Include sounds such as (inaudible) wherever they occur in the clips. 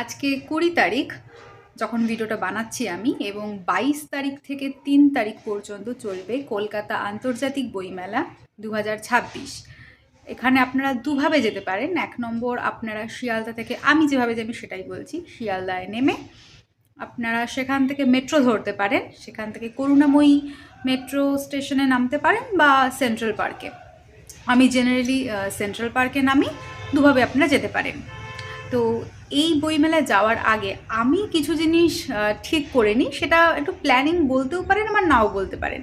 আজকে কুড়ি তারিখ, যখন ভিডিওটা বানাচ্ছি আমি, এবং বাইশ তারিখ থেকে তিন তারিখ পর্যন্ত চলবে কলকাতা আন্তর্জাতিক বইমেলা দু এখানে আপনারা দুভাবে যেতে পারেন। এক নম্বর, আপনারা শিয়ালদা থেকে, আমি যেভাবে যাবি সেটাই বলছি, শিয়ালদায় নেমে আপনারা সেখান থেকে মেট্রো ধরতে পারেন। সেখান থেকে করুণাময়ী মেট্রো স্টেশনে নামতে পারেন বা সেন্ট্রাল পার্কে। আমি জেনারেলি সেন্ট্রাল পার্কে নামি দুভাবে আপনারা যেতে পারেন। তো এই বইমেলায় যাওয়ার আগে আমি কিছু জিনিস ঠিক করে নিই সেটা একটু প্ল্যানিং বলতেও পারেন আবার নাও বলতে পারেন।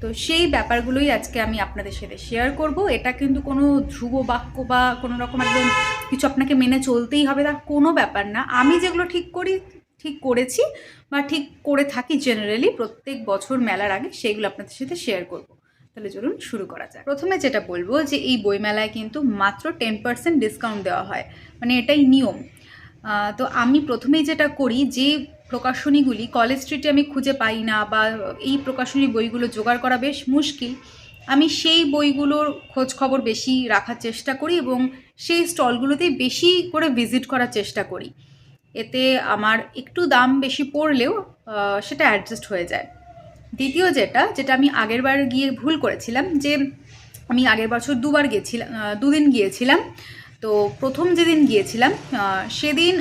তো সেই ব্যাপারগুলোই আজকে আমি আপনাদের সাথে শেয়ার করব। এটা কিন্তু কোনো ধ্রুব বাক্য বা কোনো রকম একদম কিছু আপনাকে মেনে চলতেই হবে তার কোনো ব্যাপার না। আমি যেগুলো ঠিক করি, ঠিক করেছি বা ঠিক করে থাকি জেনারেলি প্রত্যেক বছর মেলার আগে সেইগুলো আপনাদের সাথে শেয়ার করব। তাহলে চলুন শুরু করা যাক। প্রথমে যেটা বলব যে এই বইমেলায় কিন্তু মাত্র টেন পার্সেন্ট ডিসকাউন্ট দেওয়া হয়। মানে এটাই নিয়ম। তো আমি প্রথমেই যেটা করি যে প্রকাশনীগুলি কলেজ স্ট্রিটে আমি খুঁজে পাই না বা এই প্রকাশনী বইগুলো জোগাড় করা বেশ মুশকিল, আমি সেই বইগুলোর খোঁজ খবর বেশি রাখার চেষ্টা করি এবং সেই স্টলগুলোতেই বেশি করে ভিজিট করার চেষ্টা করি। এতে আমার একটু দাম বেশি পড়লেও সেটা অ্যাডজাস্ট হয়ে যায়। দ্বিতীয় যেটা যেটা আমি আগের বার গিয়ে ভুল করেছিলাম যে আমি আগের বছর দুবার গেছিলাম দুদিন গিয়েছিলাম। তো প্রথম যেদিন গিয়েছিলাম সেদিন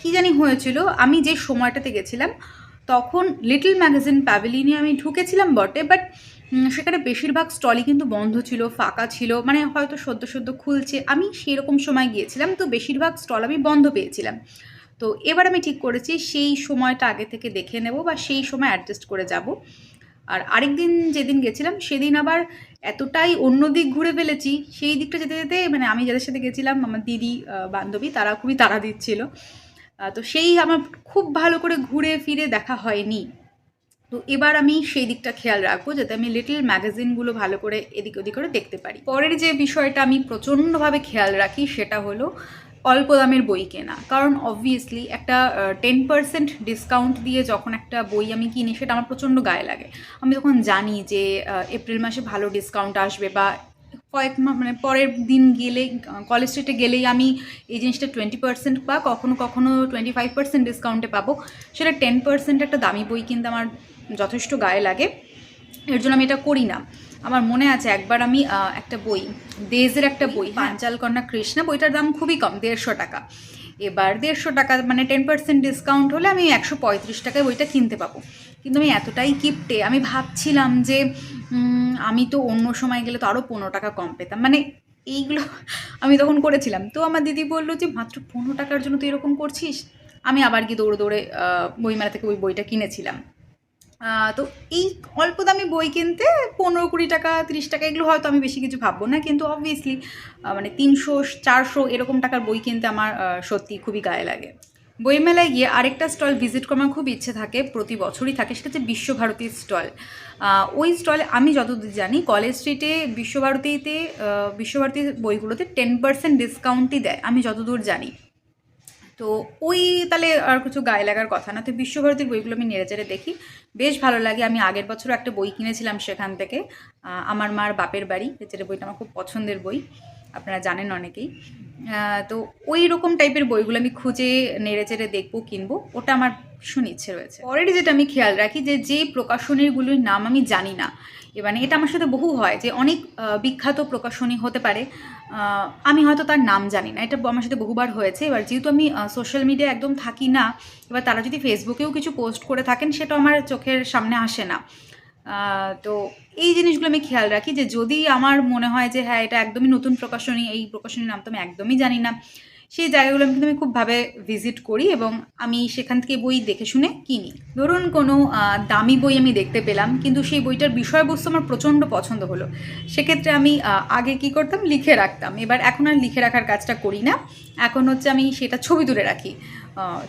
কি জানি হয়েছিল, আমি যে সময়টাতে গেছিলাম, তখন লিটল ম্যাগাজিন প্যাভিলিয়নে আমি ঢুকেছিলাম বটে, বাট সেখানে বেশিরভাগ স্টলই কিন্তু বন্ধ ছিল, ফাঁকা ছিল মানে হয়তো সদ্য সদ্য খুলছে। আমি সেরকম সময় গিয়েছিলাম, তো বেশিরভাগ স্টল আমি বন্ধ পেয়েছিলাম। তো এবার আমি ঠিক করেছি, সেই সময়টা আগে থেকে দেখে নেব বা সেই সময় অ্যাডজাস্ট করে যাব। আর আরেক দিন যেদিন গেছিলাম, সেদিন আবার এতটাই অন্য দিক ঘুরে ফেলেছি, সেই দিকটা যেতে যেতে মানে আমি যাদের সাথে গেছিলাম, আমার দিদি বান্ধবী, তারা খুবই তাড়া দিচ্ছিল। তো সেই আমার খুব ভালো করে ঘুরে ফিরে দেখা হয়নি। তো এবার আমি সেই দিকটা খেয়াল রাখব, যাতে আমি লিটল ম্যাগাজিনগুলো ভালো করে এদিক ওদিক করে দেখতে পারি। পরের যে বিষয়টা আমি প্রচণ্ডভাবে খেয়াল রাখি, সেটা হলো অল্প দামের বই কেনা। কারণ অবভিয়াসলি একটা টেন পার্সেন্ট ডিসকাউন্ট দিয়ে যখন একটা বই আমি কিনি, সেটা আমার প্রচণ্ড গায়ে লাগে। আমি তখন জানি যে এপ্রিল মাসে ভালো ডিসকাউন্ট আসবে বা কয়েক মানে পরের দিন গেলে কলেজ স্ট্রিটে গেলেই আমি এই জিনিসটা টোয়েন্টি পার্সেন্ট বা কখনো কখনো টোয়েন্টি ফাইভ পার্সেন্ট ডিসকাউন্টে পাবো। সেটা টেন পার্সেন্ট একটা দামি বই কিনতে আমার যথেষ্ট গায়ে লাগে। এর জন্য আমি এটা করি না। আমার মনে আছে একবার আমি একটা বই দেজের একটা বই পাঞ্চাল কন্যা কৃষ্ণা বইটার দাম খুবই কম দেড়শো টাকা। এবার দেড়শো টাকা মানে টেন পার্সেন্ট ডিসকাউন্ট হলে আমি একশো পঁয়ত্রিশ টাকায় বইটা কিনতে পাবো। কিন্তু আমি এতটাই কিপটে আমি ভাবছিলাম যে আমি তো অন্য সময় গেলে তো আরও পনেরো টাকা কম পেতাম। মানে এইগুলো (laughs) আমি তখন করেছিলাম। তো আমার দিদি বলল যে মাত্র পনেরো টাকার জন্য তুই এরকম করছিস? আমি আবার গিয়ে দৌড়ে দৌড়ে বইমেলা থেকে ওই বইটা কিনেছিলাম। তো এই অল্প দামি বই কিনতে পনেরো কুড়ি টাকা তিরিশ টাকা এগুলো হয়তো আমি বেশি কিছু ভাববো না। কিন্তু অবভিয়াসলি মানে তিনশো চারশো এরকম টাকার বই কিনতে আমার সত্যি খুবই গায়ে লাগে। বইমেলায় গিয়ে আরেকটা স্টল ভিজিট করার খুব ইচ্ছে থাকে প্রতি বছরই থাকে সেটা হচ্ছে বিশ্বভারতীর স্টল। ওই স্টলে আমি যতদূর জানি কলেজ স্ট্রিটে বিশ্বভারতীতে আহ, বিশ্বভারতীর বইগুলোতে টেন পার্সেন্ট ডিসকাউন্টই দেয় আমি যতদূর জানি। তো ওই তাহলে আর কিছু গায়ে লাগার কথা না। তো বিশ্বভারতীর বইগুলো আমি নেড়ে চেড়ে দেখি। বেশ ভালো লাগে। আমি আগের বছর একটা বই কিনেছিলাম সেখান থেকে। আমার মার বাপের বাড়ি। যেটা বইটা আমার খুব পছন্দের বই। আপনারা জানেন অনেকেই। তো ওই রকম টাইপের বইগুলো আমি খুঁজে, নেড়ে চেড়ে দেখব, কিনবো। ওটা আমার ভীষণ ইচ্ছে রয়েছে। পরের যেটা আমি খেয়াল রাখি যে যে প্রকাশনীগুলির নাম আমি জানি না। এবার এটা আমার সাথে বহু হয় যে, অনেক বিখ্যাত প্রকাশনী হতে পারে। আমি হয়তো তার নাম জানি না। এটা আমার সাথে বহুবার হয়েছে। এবার যেহেতু আমি সোশ্যাল মিডিয়া একদম থাকি না, এবার তারা যদি ফেসবুকেও কিছু পোস্ট করে থাকেন সেটা আমার চোখের সামনে আসে না। তো এই জিনিসগুলো আমি খেয়াল রাখি যে যদি আমার মনে হয় যে হ্যাঁ এটা একদমই নতুন প্রকাশনী, এই প্রকাশনীর নাম তো আমি একদমই জানি না। সেই জায়গাগুলো আমি কিন্তু আমি খুবভাবে ভিজিট করি এবং আমি সেখান থেকে বই দেখে শুনে কিনি। ধরুন কোনো দামি বই আমি দেখতে পেলাম, কিন্তু সেই বইটার বিষয়বস্তু আমার প্রচণ্ড পছন্দ হলো। সেক্ষেত্রে আমি আগে কি করতাম? লিখে রাখতাম। এবার এখন আর লিখে রাখার কাজটা করি না। এখন হচ্ছে আমি সেটা ছবি তুলে রাখি।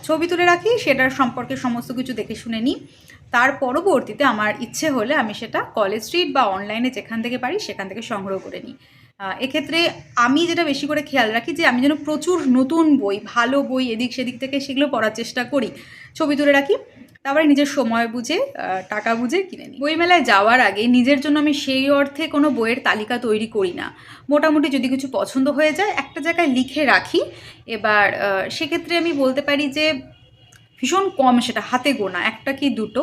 ছবি তুলে রাখি, সেটার সম্পর্কে সমস্ত কিছু দেখে শুনে নিই। তার পরবর্তীতে আমার ইচ্ছে হলে আমি সেটা কলেজ স্ট্রিট বা অনলাইনে যেখান থেকে পারি, সেখান থেকে সংগ্রহ করে নিই। এক্ষেত্রে আমি যেটা বেশি করে খেয়াল রাখি যে আমি যেন প্রচুর নতুন বই, ভালো বই এদিক সেদিক থেকে সেগুলো পড়ার চেষ্টা করি। ছবি তুলে রাখি, তারপরে নিজের সময় বুঝে টাকা বুঝে কিনে নিই। বইমেলায় যাওয়ার আগে নিজের জন্য আমি সেই অর্থে কোনো বইয়ের তালিকা তৈরি করি না। মোটামুটি যদি কিছু পছন্দ হয়ে যায়, একটা জায়গায় লিখে রাখি। এবার সেক্ষেত্রে আমি বলতে পারি যে ভীষণ কম সেটা, হাতে গোনা, একটা কি দুটো।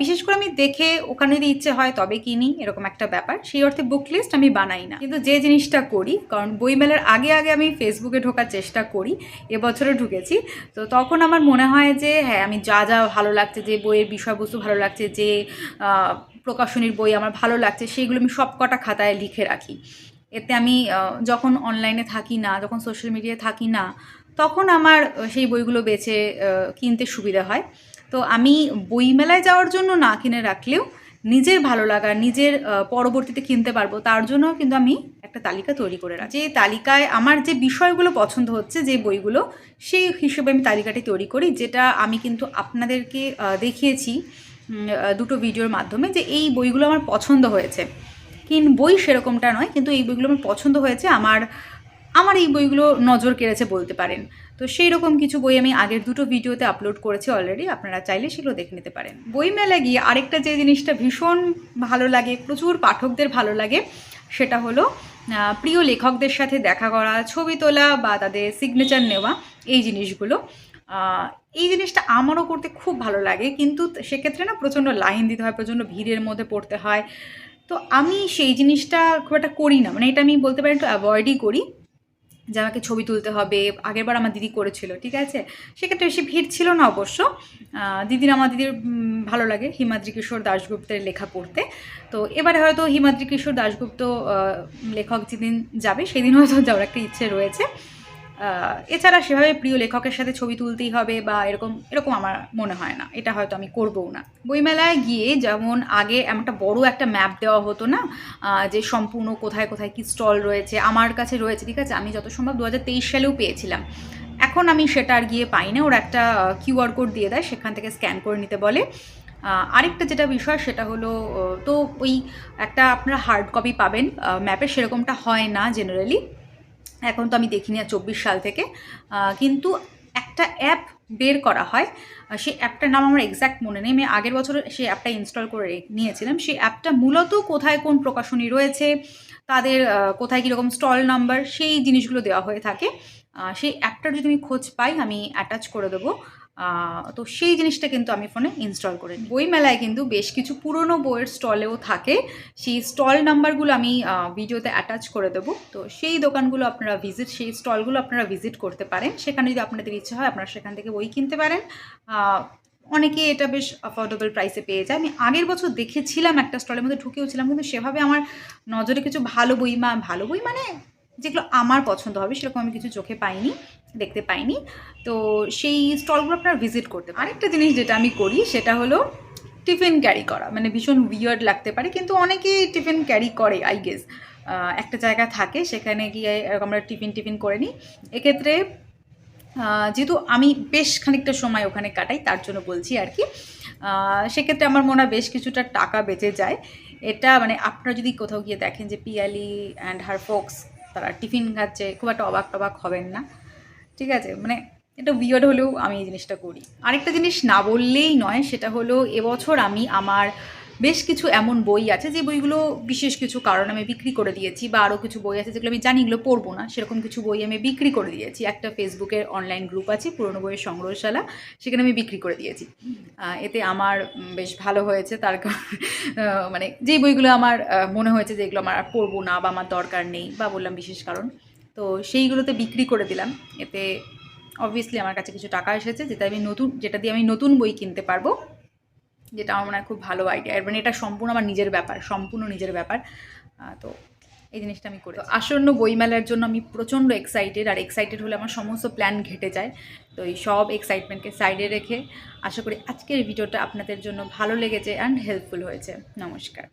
বিশেষ করে আমি দেখে ওখানে যদি ইচ্ছে হয় তবে কিনি, এরকম একটা ব্যাপার। সেই অর্থে বুক লিস্ট আমি বানাই না। কিন্তু যে জিনিসটা করি, কারণ বইমেলার আগে আগে আমি ফেসবুকে ঢোকার চেষ্টা করি, এবছরে ঢুকেছি। তো তখন আমার মনে হয় যে হ্যাঁ আমি যা যা ভালো লাগছে, যে বইয়ের বিষয়বস্তু ভালো লাগছে, যে প্রকাশনীর বই আমার ভালো লাগছে, সেইগুলো আমি সব কটা খাতায় লিখে রাখি। এতে আমি যখন অনলাইনে থাকি না, যখন সোশ্যাল মিডিয়ায় থাকি না, তখন আমার সেই বইগুলো বেছে কিনতে সুবিধা হয়। তো আমি বইমেলায় যাওয়ার জন্য না কিনে রাখলেও নিজের ভালো লাগা, নিজের পরবর্তীতে কিনতে পারব, তার জন্য কিন্তু আমি একটা তালিকা তৈরি করে রাখি। যে তালিকায় আমার যে বিষয়গুলো পছন্দ হচ্ছে, যে বইগুলো, সেই হিসেবে আমি তালিকাটি তৈরি করি, যেটা আমি কিন্তু আপনাদেরকে দেখিয়েছি দুটো ভিডিওর মাধ্যমে যে এই বইগুলো আমার পছন্দ হয়েছে। কিন বই সেরকমটা নয়, কিন্তু এই বইগুলো আমার পছন্দ হয়েছে, আমার আমার এই বইগুলো নজর কেড়েছে বলতে পারেন। তো সেই রকম কিছু বই আমি আগের দুটো ভিডিওতে আপলোড করেছি অলরেডি আপনারা চাইলে সেগুলো দেখে নিতে পারেন। বই মেলা গিয়ে আরেকটা যে জিনিসটা ভীষণ ভালো লাগে, প্রচুর পাঠকদের ভালো লাগে, সেটা হলো প্রিয় লেখকদের সাথে দেখা করা, ছবি তোলা বা তাদের সিগনেচার নেওয়া, এই জিনিসগুলো। এই জিনিসটা আমারও করতে খুব ভালো লাগে, কিন্তু সেক্ষেত্রে না প্রচণ্ড লাইন দিতে হয়, প্রচণ্ড ভিড়ের মধ্যে পড়তে হয়। তো আমি সেই জিনিসটা খুব একটা করি না মানে এটা আমি বলতে পারি একটু অ্যাভয়েডই করি। যে আমাকে ছবি তুলতে হবে আগেরবার আমার দিদি করেছিল, ঠিক আছে? সেক্ষেত্রে বেশি ভিড় ছিল না অবশ্য। দিদির, আমার দিদির ভালো লাগে হিমাদ্রি কিশোর দাশগুপ্তের লেখা পড়তে। তো এবারে হয়তো হিমাদ্রি কিশোর দাশগুপ্ত লেখক যেদিন যাবে, সেদিন হয়তো যাওয়ার একটা ইচ্ছে রয়েছে। এছাড়া সেভাবে প্রিয় লেখকের সাথে ছবি তুলতেই হবে বা এরকম এরকম আমার মনে হয় না। এটা হয়তো আমি করবও না। বইমেলায় গিয়ে যেমন আগে একটা বড় একটা ম্যাপ দেওয়া হতো না যে সম্পূর্ণ কোথায় কোথায় কি স্টল রয়েছে, আমার কাছে রয়েছে, ঠিক আছে? আমি যত সম্ভব দু হাজার তেইশ সালেও পেয়েছিলাম। এখন আমি সেটা আর গিয়ে পাই না। ওরা একটা কিউআর কোড দিয়ে দেয়, সেখান থেকে স্ক্যান করে নিতে বলে। আরেকটা যেটা বিষয়, সেটা হলো তো ওই একটা আপনারা হার্ড কপি পাবেন ম্যাপের সেরকমটা হয় না জেনারেলি এখন তো আমি দেখিনি আর চব্বিশ সাল থেকে। কিন্তু একটা অ্যাপ বের করা হয়। সেই অ্যাপটার নাম আমার এক্স্যাক্ট মনে নেই। আমি আগের বছর সেই অ্যাপটা ইনস্টল করে নিয়েছিলাম। সেই অ্যাপটা মূলত কোথায় কোন প্রকাশনী রয়েছে, তাদের কোথায় কীরকম স্টল নাম্বার সেই জিনিসগুলো দেওয়া হয়ে থাকে। সেই অ্যাপটার যদি আমি খোঁজ পাই, আমি অ্যাটাচ করে দেবো। তো সেই জিনিসটা কিন্তু আমি ফোনে ইনস্টল করে নিই। বই মেলায় কিন্তু বেশ কিছু পুরনো বইয়ের স্টলেও থাকে। সেই স্টল নাম্বারগুলো আমি ভিডিওতে অ্যাটাচ করে দেবো। তো সেই দোকানগুলো আপনারা ভিজিট সেই স্টলগুলো আপনারা ভিজিট করতে পারেন। সেখানে যদি আপনাদের ইচ্ছা হয়, আপনারা সেখান থেকে বই কিনতে পারেন। অনেকে এটা বেশ অ্যাফোর্ডেবল প্রাইসে পেয়ে যায়। আমি আগের বছর দেখেছিলাম একটা স্টলের মধ্যে ঢুকেও ছিলাম কিন্তু সেভাবে আমার নজরে কিছু ভালো বই মা, ভালো বই মানে যেগুলো আমার পছন্দ হবে, সেরকম আমি কিছু চোখে পাইনি। দেখতে পাইনি। তো সেই স্টলগুলো আপনারা ভিজিট করতে আরেকটা জিনিস যেটা আমি করি, সেটা হলো টিফিন ক্যারি করা। মানে ভীষণ উইয়ার্ড লাগতে পারে, কিন্তু অনেকেই টিফিন ক্যারি করে আই গেস একটা জায়গা থাকে, সেখানে গিয়ে এরকম আমরা টিফিন টিফিন করে নিই। এক্ষেত্রে যেহেতু আমি বেশ খানিকটা সময় ওখানে কাটাই, তার জন্য বলছি আর কি। সেক্ষেত্রে আমার মনে হয় বেশ কিছুটা টাকা বেঁচে যায়। এটা মানে আপনারা যদি কোথাও গিয়ে দেখেন যে পিয়ালি অ্যান্ড হার ফোক্স তারা টিফিন খাচ্ছে, খুব একটা অবাক টবাক হবেন না। ঠিক আছে? মানে এটা বিয়ার্ড হলেও আমি এই জিনিসটা করি। আরেকটা জিনিস না বললেই নয়, সেটা হলো এবছর আমি আমার বেশ কিছু এমন বই আছে, যে বইগুলো বিশেষ কিছু কারণে আমি বিক্রি করে দিয়েছি, বা আরও কিছু বই আছে যেগুলো আমি জানি এগুলো পড়ব না, সেরকম কিছু বই আমি বিক্রি করে দিয়েছি। একটা ফেসবুকের অনলাইন গ্রুপ আছে, পুরনো বইয়ের সংগ্রহশালা, সেখানে আমি বিক্রি করে দিয়েছি। এতে আমার বেশ ভালো হয়েছে, তার মানে যেই বইগুলো আমার মনে হয়েছে যে এগুলো আমার পড়ব না, বা আমার দরকার নেই, বা বললাম বিশেষ কারণ। তো সেইগুলোতে বিক্রি করে দিলাম। এতে অবভিয়াসলি আমার কাছে কিছু টাকা এসেছে, যেটা আমি নতুন, যেটা দিয়ে আমি নতুন বই কিনতে পারব। যেটা আমার মনে হয় খুব ভালো আইডিয়া মানে এটা সম্পূর্ণ আমার নিজের ব্যাপার, সম্পূর্ণ নিজের ব্যাপার। তো এই জিনিসটা আমি করি আসন্ন বইমেলার জন্য আমি প্রচণ্ড এক্সাইটেড আর এক্সাইটেড হলে আমার সমস্ত প্ল্যান ঘেটে যায়। তো এই সব এক্সাইটমেন্টকে সাইডে রেখে আশা করি আজকের ভিডিওটা আপনাদের জন্য ভালো লেগেছে অ্যান্ড হেল্পফুল হয়েছে। নমস্কার।